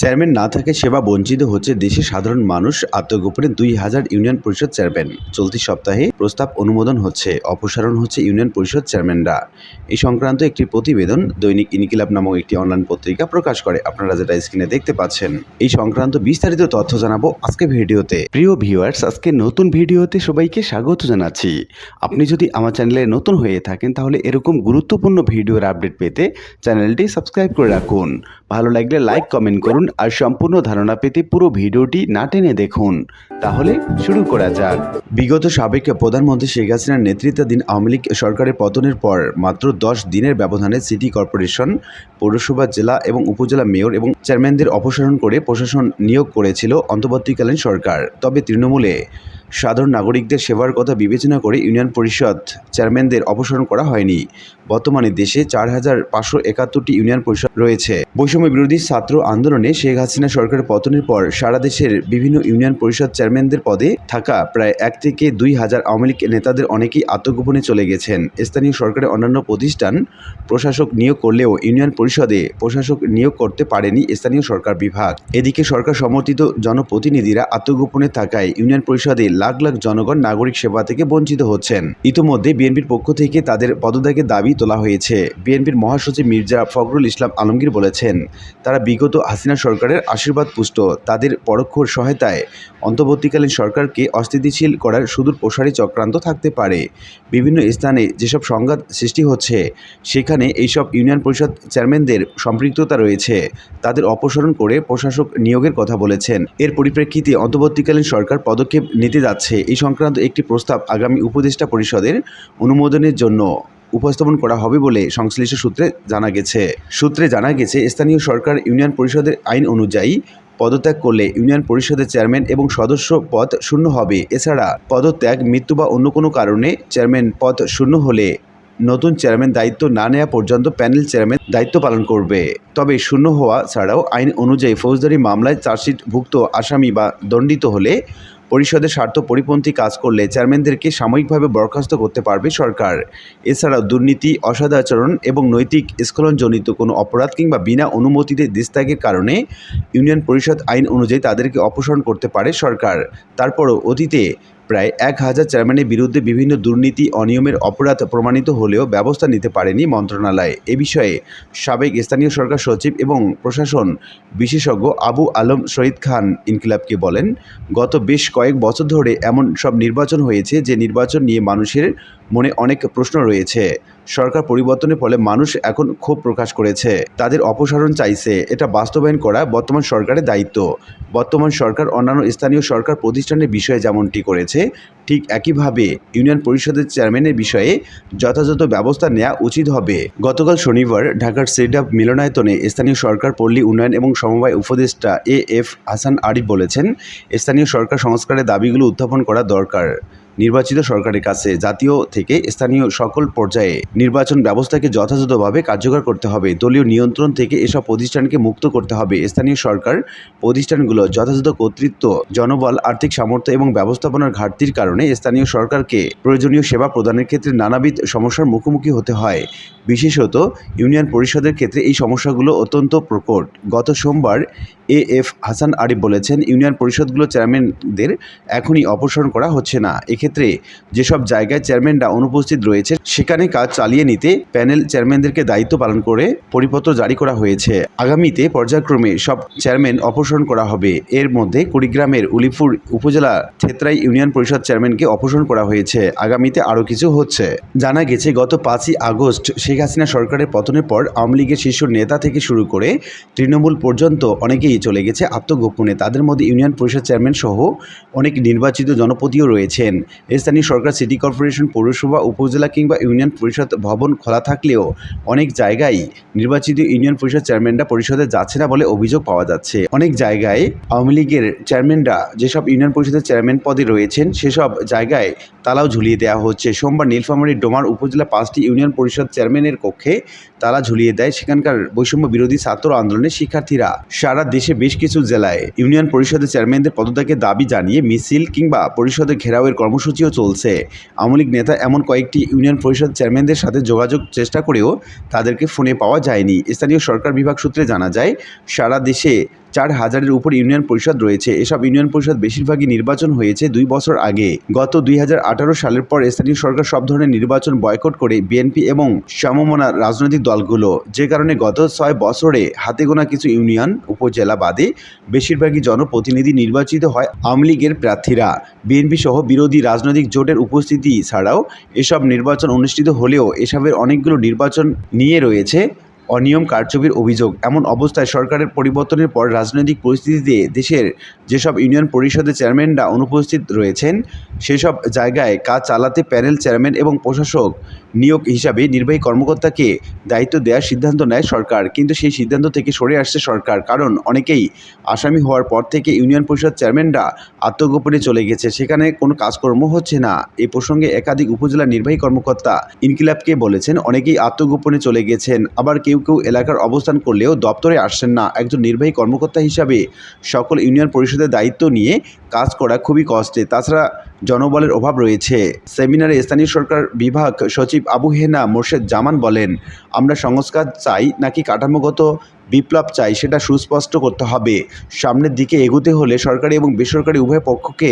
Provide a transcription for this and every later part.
Chairman না থাকে সেবা বঞ্চিত হচ্ছে দেশের সাধারণ মানুষ। আত্মগোপনে দুই হাজার ইউনিয়ন পরিষদ চেয়ারম্যান। চলতি সপ্তাহে প্রস্তাব অনুমোদন হচ্ছে। অপসারণ হচ্ছে ইউনিয়ন পরিষদ চেয়ারম্যানরা। এই সংক্রান্ত একটি প্রতিবেদন দৈনিক ইনকিলাব নামক একটি অনলাইন পত্রিকা প্রকাশ করে। আপনারা যেটা স্ক্রিনে দেখতে পাচ্ছেন। এই সংক্রান্ত বিস্তারিত তথ্য জানাব আজকে ভিডিওতে। প্রিয় ভিউয়ার্স, আজকে নতুন ভিডিওতে সবাইকে স্বাগত জানাচ্ছি। আপনি যদি আমার চ্যানেলে নতুন হয়ে থাকেন, তাহলে এরকম গুরুত্বপূর্ণ ভিডিওর আপডেট পেতে চ্যানেলটি সাবস্ক্রাইব করে রাখুন। ভালো লাগলে লাইক, কমেন্ট করুন আর সম্পূর্ণ ধারণা পেতে পুরো ভিডিওটি না টেনে দেখুন। তাহলে শুরু করা যাক। বিগত সাবেক প্রধানমন্ত্রী শেখ হাসিনার নেতৃত্বাধীন আওয়ামী লীগ সরকারের পতনের পর মাত্র দশ দিনের ব্যবধানে সিটি কর্পোরেশন, পৌরসভা, জেলা এবং উপজেলা মেয়র এবং চেয়ারম্যানদের অপসারণ করে প্রশাসন নিয়োগ করেছিল অন্তর্বর্তীকালীন সরকার। তবে তৃণমূলে সাধারণ নাগরিকদের সেবার কথা বিবেচনা করে ইউনিয়ন পরিষদ চেয়ারম্যানদের অপসারণ করা হয়নি। বর্তমানে দেশে চার হাজার পাঁচশো একাত্তরটি ইউনিয়ন পরিষদ রয়েছে। বৈষম্য বিরোধী ছাত্র আন্দোলনে শেখ হাসিনা সরকারের পতনের পর সারা দেশের বিভিন্ন ইউনিয়ন পরিষদ চেয়ারম্যানদের পদে থাকা প্রায় এক থেকে দুই হাজার আওয়ামী লীগ নেতাদের অনেকেই আত্মগোপনে চলে গেছেন। স্থানীয় সরকারের অন্যান্য প্রতিষ্ঠান প্রশাসক নিয়োগ করলেও ইউনিয়ন পরিষদে প্রশাসক নিয়োগ করতে পারেনি স্থানীয় সরকার বিভাগ। এদিকে সরকার সমর্থিত জনপ্রতিনিধিরা আত্মগোপনে থাকায় ইউনিয়ন পরিষদে লাখ লাখ জনগণ নাগরিক সেবা থেকে বঞ্চিত হচ্ছেন। ইতোমধ্যে বিএনপির পক্ষ থেকে তাদের পদত্যাগের দাবি তোলা হয়েছে। বিএনপির মহাসচিব মির্জা ফখরুল ইসলাম আলমগীর বলেছেন, তারা বিগত হাসিনা সরকারের আশীর্বাদ পুষ্ট। তাদের পরোক্ষ সহায়তায় অন্তর্বর্তীকালীন সরকারকে অস্থিতিশীল করার সুদূর প্রসারী চক্রান্ত থাকতে পারে। বিভিন্ন স্থানে যেসব সংঘাত সৃষ্টি হচ্ছে, সেখানে এইসব ইউনিয়ন পরিষদ চেয়ারম্যানদের সম্পৃক্ততা রয়েছে। তাদের অপসারণ করে প্রশাসক নিয়োগের কথা বলেছেন। এর পরিপ্রেক্ষিতে অন্তর্বর্তীকালীন সরকার পদক্ষেপ নিতে যাচ্ছে। এই সংক্রান্ত একটি প্রস্তাব আগামী উপদেষ্টা পরিষদের অনুমোদনের জন্য উপস্থাপন করা হবে বলে সংশ্লিষ্ট সূত্রে জানা গেছে। সূত্রে জানা গেছে, স্থানীয় সরকার ইউনিয়ন পরিষদের আইন অনুযায়ী পদত্যাগ করলে ইউনিয়ন পরিষদের চেয়ারম্যান এবং সদস্য পদ শূন্য হবে। এছাড়া পদত্যাগ, মৃত্যু বা অন্য কোনো কারণে চেয়ারম্যান পদ শূন্য হলে নতুন চেয়ারম্যান দায়িত্ব না নেওয়া পর্যন্ত প্যানেল চেয়ারম্যান দায়িত্ব পালন করবে। তবে শূন্য হওয়া ছাড়াও আইন অনুযায়ী ফৌজদারি মামলায় চার্জশিটভুক্ত আসামি বা দণ্ডিত হলে পরিষদের স্বার্থ পরিপন্থী কাজ করলে চেয়ারম্যানদেরকে সাময়িকভাবে বরখাস্ত করতে পারবে সরকার। এছাড়াও দুর্নীতি, অসদাচরণ এবং নৈতিক স্খলনজনিত কোনো অপরাধ কিংবা বিনা অনুমতিতে দেশত্যাগের কারণে ইউনিয়ন পরিষদ আইন অনুযায়ী তাদেরকে অপসারণ করতে পারে সরকার। তারপরও অতীতে প্রায় এক হাজার চেয়ারম্যানের বিরুদ্ধে বিভিন্ন দুর্নীতি, অনিয়মের অপরাধ প্রমাণিত হলেও ব্যবস্থা নিতে পারেনি মন্ত্রণালয়। এ বিষয়ে সাবেক স্থানীয় সরকার সচিব এবং প্রশাসন বিশেষজ্ঞ আবু আলম শহীদ খান ইনকিলাবকে বলেন, গত বেশ কয়েক বছর ধরে এমন সব নির্বাচন হয়েছে যে নির্বাচন নিয়ে মানুষের মনে অনেক প্রশ্ন রয়েছে। সরকার পরিবর্তনের ফলে মানুষ এখন ক্ষোভ প্রকাশ করেছে। তাদের অপসারণ চাইছে। এটা বাস্তবায়ন করা বর্তমান সরকারের দায়িত্ব। বর্তমান সরকার অন্যান্য স্থানীয় সরকার প্রতিষ্ঠানের বিষয়ে যেমনটি করেছে, ঠিক একইভাবে ইউনিয়ন পরিষদের চেয়ারম্যানের বিষয়ে যথাযথ ব্যবস্থা নেওয়া উচিত হবে। গতকাল শনিবার ঢাকার সেডাপ মিলনায়তনে স্থানীয় সরকার পল্লী উন্নয়ন এবং সমবায় উপদেষ্টা এ এফ হাসান আরিফ বলেছেন, স্থানীয় সরকার সংস্কারের দাবিগুলো উত্থাপন করা দরকার। নির্বাচিত সরকারের কাছে জাতীয় থেকে স্থানীয় সকল পর্যায়ে নির্বাচন ব্যবস্থাকে যথাযথভাবে কার্যকর করতে হবে। দলীয় নিয়ন্ত্রণ থেকে এসব প্রতিষ্ঠানকে মুক্ত করতে হবে। স্থানীয় সরকার প্রতিষ্ঠানগুলো যথাযথ কর্তৃত্ব, জনবল, আর্থিক সামর্থ্য এবং ব্যবস্থাপনার ঘাটতির কারণে স্থানীয় সরকারকে প্রয়োজনীয় সেবা প্রদানের ক্ষেত্রে নানাবিধ সমস্যার মুখোমুখি হতে হয়। বিশেষত ইউনিয়ন পরিষদের ক্ষেত্রে এই সমস্যাগুলো অত্যন্ত প্রকট। গত সোমবার এ এফ হাসান আরিফ বলেছেন, ইউনিয়ন পরিষদগুলো চেয়ারম্যানদের এখনই অপসারণ করা হচ্ছে না। এক্ষেত্রে যেসব জায়গায় চেয়ারম্যানরা অনুপস্থিত রয়েছে, সেখানে কাজ চালিয়ে নিতে প্যানেল চেয়ারম্যানদেরকে দায়িত্ব পালন করে পরিপত্র জারি করা হয়েছে। আগামীতে পর্যায়ক্রমে সব চেয়ারম্যান অপসারণ করা হবে। এর মধ্যে কুড়িগ্রামের উলিপুর উপজেলা থেত্রাই ইউনিয়ন পরিষদ চেয়ারম্যানকে অপসারণ করা হয়েছে। আগামীতে আরও কিছু হচ্ছে। জানা গেছে, গত পাঁচই আগস্ট শেখ হাসিনা সরকারের পতনের পর আওয়ামী লীগের শীর্ষ নেতা থেকে শুরু করে তৃণমূল পর্যন্ত অনেকেই চলে গেছে আত্মগোপনে। তাদের মধ্যে ইউনিয়ন পরিষদ চেয়ারম্যান সহ অনেক নির্বাচিত জনপতিও রয়েছেন। স্থানীয় সরকার, সিটি কর্পোরেশন, পৌরসভা, উপজেলা কিংবা ইউনিয়ন পরিষদ ভবন খোলা থাকলেও অনেক জায়গায় নির্বাচিত ইউনিয়ন পরিষদ চেয়ারম্যানরা পরিষদে যাচ্ছে না বলে অভিযোগ পাওয়া যাচ্ছে। অনেক জায়গায় আওয়ামী লীগের চেয়ারম্যানরা যেসব ইউনিয়ন পরিষদের চেয়ারম্যান পদে রয়েছেন, সেসব জায়গায় তালাও ঝুলিয়ে দেওয়া হচ্ছে। সোমবার নীলফামারীর ডোমার উপজেলা পাঁচটি ইউনিয়ন পরিষদ চেয়ারম্যানের কক্ষে তালা ঝুলিয়ে দেয় সেখানকার বৈষম্য বিরোধী ছাত্র আন্দোলনের শিক্ষার্থীরা। সারা দেশে বেশ কিছু জেলায় ইউনিয়ন পরিষদের চেয়ারম্যানদের পদত্যাগের দাবি জানিয়ে মিছিল কিংবা পরিষদের ঘেরাওয়ের কর্মসূচিও চলছে। আওয়ামী লীগ নেতা এমন কয়েকটি ইউনিয়ন পরিষদ চেয়ারম্যানদের সাথে যোগাযোগ চেষ্টা করেও তাদেরকে ফোনে পাওয়া যায়নি। স্থানীয় সরকার বিভাগ সূত্রে জানা যায়, সারা দেশে চার হাজারের উপর ইউনিয়ন পরিষদ রয়েছে। এসব ইউনিয়ন পরিষদ বেশিরভাগই নির্বাচন হয়েছে দুই বছর আগে। গত দুই হাজার আঠারো সালের পর স্থানীয় সরকার সব ধরনের নির্বাচন বয়কট করে বিএনপি এবং সমমনা রাজনৈতিক দলগুলো। যে কারণে গত ছয় বছরে হাতে গোনা কিছু ইউনিয়ন উপজেলা বাদে বেশিরভাগই জনপ্রতিনিধি নির্বাচিত হয় আওয়ামী লীগের প্রার্থীরা। বিএনপি সহ বিরোধী রাজনৈতিক জোটের উপস্থিতি ছাড়াও এসব নির্বাচন অনুষ্ঠিত হলেও এসবের অনেকগুলো নির্বাচন নিয়ে রয়েছে। অনিয়ম কারচুপির অভিযোগ। এমন অবস্থায় সরকারের পরিবর্তনের পর রাজনৈতিক পরিস্থিতিতে দেশের যেসব ইউনিয়ন পরিষদের চেয়ারম্যানরা অনুপস্থিত রয়েছেন, সেসব জায়গায় কাজ চালাতে প্যানেল চেয়ারম্যান এবং প্রশাসক নিয়োগ হিসাবে নির্বাহী কর্মকর্তাকে দায়িত্ব দেওয়ার সিদ্ধান্ত নেয় সরকার। কিন্তু সেই সিদ্ধান্ত থেকে সরে আসছে সরকার, কারণ অনেকেই আসামি হওয়ার পর থেকে ইউনিয়ন পরিষদ চেয়ারম্যানরা আত্মগোপনে চলে গেছে। সেখানে কোনো কাজকর্ম হচ্ছে না। এ প্রসঙ্গে একাধিক উপজেলা নির্বাহী কর্মকর্তা ইনকিলাবকে বলেছেন, অনেকেই আত্মগোপনে চলে গেছেন, আবার কেউ কেউ কেউ এলাকার অবস্থান করলেও দপ্তরে আসছেন না। একজন নির্বাহী কর্মকর্তা হিসাবে সকল ইউনিয়ন পরিষদের দায়িত্ব নিয়ে কাজ করা খুবই কষ্টে। তাছাড়া জনবলের অভাব রয়েছে। সেমিনারে স্থানীয় সরকার বিভাগ সচিব আবু হেনা মোর্শেদ জামান বলেন, আমরা সংস্কার চাই নাকি কাঠামোগত বিপ্লব চাই, সেটা সুস্পষ্ট করতে হবে। সামনের দিকে এগোতে হলে সরকারি এবং বেসরকারি উভয় পক্ষকে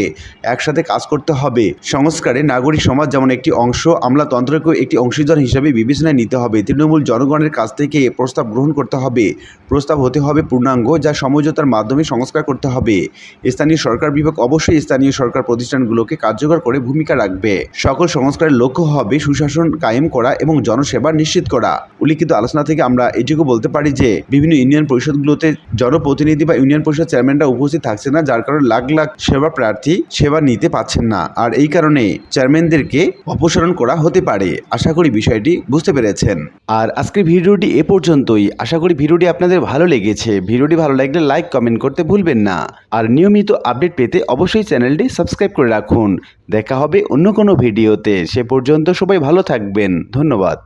একসাথে কাজ করতে হবে। সংস্কারে নাগরিক সমাজ যেমন একটি অংশ, আমলাতন্ত্রকেও একটি অংশীদার হিসাবে বিবেচনায় নিতে হবে। তৃণমূল জনগণের কাছ থেকে প্রস্তাব গ্রহণ করতে হবে। প্রস্তাব হতে হবে পূর্ণাঙ্গ, যা সমঝোতার মাধ্যমে সংস্কার করতে হবে। স্থানীয় সরকার বিভাগ অবশ্যই স্থানীয় সরকার প্রতিষ্ঠানগুলোকে কার্যকর করে ভূমিকা রাখবে। সকল সংস্কারের লক্ষ্য হবে সুশাসন কায়েম করা এবং জনসেবা নিশ্চিত করা। উল্লিখিত আলোচনা থেকে আমরা এটুকু বলতে পারি যে বিভিন্ন ইউনিয়ন পরিষদগুলোতে জনপ্রতিনিধি বা ইউনিয়ন পরিষদ চেয়ারম্যানরা উপস্থিত থাকছে না, যার কারণে লাখ লাখ সেবা প্রার্থী সেবা নিতে পাচ্ছেন না। আর এই কারণে চেয়ারম্যানদেরকে অপসারণ করা হতে পারে। আশা করি বিষয়টি বুঝতে পেরেছেন। আর আজকের ভিডিওটি এ পর্যন্তই। আশা করি ভিডিওটি আপনাদের ভালো লেগেছে। ভিডিওটি ভালো লাগলে লাইক, কমেন্ট করতে ভুলবেন না। আর নিয়মিত আপডেট পেতে অবশ্যই চ্যানেলটি সাবস্ক্রাইব করে রাখুন। দেখা হবে অন্য কোনো ভিডিওতে। সে পর্যন্ত সবাই ভালো থাকবেন। ধন্যবাদ।